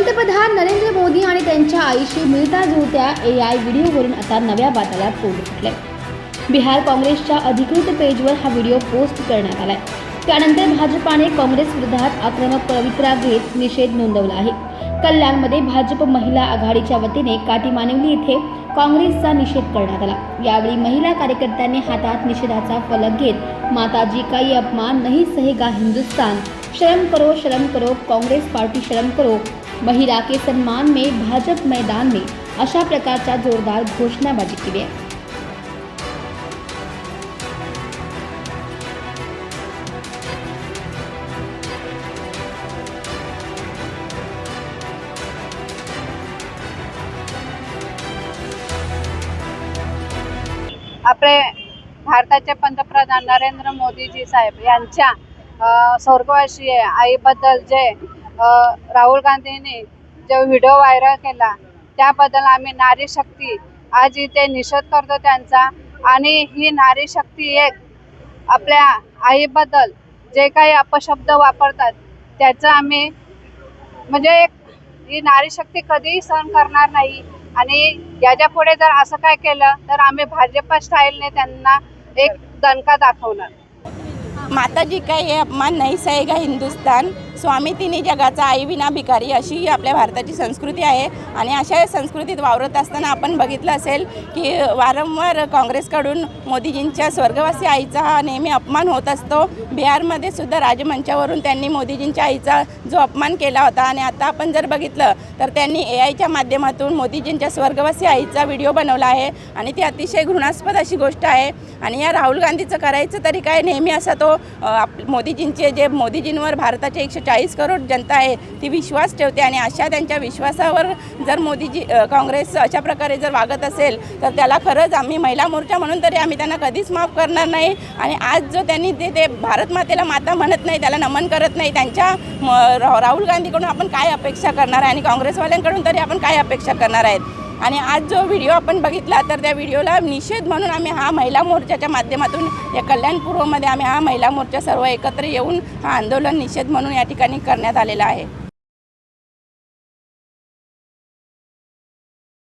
पंतप्रधान नरेंद्र मोदी आणि त्यांच्या आईशी मिळता जुळत्या ए आय व्हिडिओवरून आता नव्या बाताला तोंड फुटले बिहार काँग्रेसच्या अधिकृत पेजवर हा व्हिडिओ पोस्ट करण्यात आलाय. त्यानंतर भाजपाने काँग्रेस विरोधात आक्रमक पवित्रा घेत निषेध नोंदवला आहे. कल्याणमध्ये भाजप महिला आघाडीच्या वतीने काटीमानिवली येथे काँग्रेसचा निषेध करण्यात आला. यावेळी महिला कार्यकर्त्यांनी हातात निषेधाचा फलक घेत माताजी काही अपमान नहीं सहेगा हिंदुस्तान. शरम करो शरम करो काँग्रेस पार्टी शरम करो. महिला के सम्मान में भाजप मैदान में अशा प्रकारच्या जोरदार घोषणाबाजी केली आहे. आपले भारताचे पंतप्रधान नरेंद्र मोदीजी साहेब यांच्या अ, स्वर्गवासी आईबद्दल जे राहुल गांधींनी जो व्हिडिओ व्हायरल केला त्याबद्दल आम्ही नारी शक्ती आज इथे निषेध करतो त्यांचा. आणि ही नारी शक्ती एक आपल्या आईबद्दल जे काही अपशब्द वापरतात त्याचं आम्ही म्हणजे एक ही नारी शक्ती कधीही सहन करणार नाही. आणि याच्यापुढे जर असं काय केलं तर आम्ही भाजप स्टाईलने त्यांना एक दणका दाखवणार. माताजी काही हे अपमान नाही सहेगा हिंदुस्तान स्वामी तिन्ही जगाचा आई विना भिकारी अशी ही आपल्या भारताची संस्कृती आहे. आणि अशा संस्कृतीत वावरत असताना आपण बघितलं असेल की वारंवार काँग्रेसकडून मोदीजींच्या स्वर्गवासी आईचा हा नेहमी अपमान होत असतो. बिहारमध्ये सुद्धा राजमंचावरून त्यांनी मोदीजींच्या आईचा जो अपमान केला होता आणि आता आपण जर बघितलं तर त्यांनी ए आयच्या माध्यमातून मोदीजींच्या स्वर्गवासी आईचा व्हिडिओ बनवला आहे. आणि ती अतिशय घृणास्पद अशी गोष्ट आहे. आणि या राहुल गांधीचं करायचं तरी काय नेहमी असा तो आप मोदीजींचे जे मोदीजींवर भारताचे एकशे चाळीस करोड जनता आहे ती विश्वास ठेवते आणि अशा त्यांच्या विश्वासावर जर मोदीजी काँग्रेस अशा प्रकारे जर वागत असेल तर त्याला खरंच आम्ही महिला मोर्चा म्हणून तरी आम्ही त्यांना कधीच माफ करणार नाही. आणि आज जो त्यांनी ते ते भारत मातेला माता म्हणत नाही त्याला नमन करत नाही त्यांच्या म, राहुल गांधीकडून आपण काय अपेक्षा करणार आहे आणि काँग्रेसवाल्यांकडून तरी आपण काय अपेक्षा करणार आहेत? आणि आज जो व्हिडिओ आपण बघितला तर त्या व्हिडिओला निषेध म्हणून आम्ही हा महिला मोर्चाच्या माध्यमातून या कल्याणपूर्वमध्ये आम्ही हा महिला मोर्चा सर्व एकत्र येऊन हा आंदोलन निषेध म्हणून या ठिकाणी करण्यात आलेला आहे.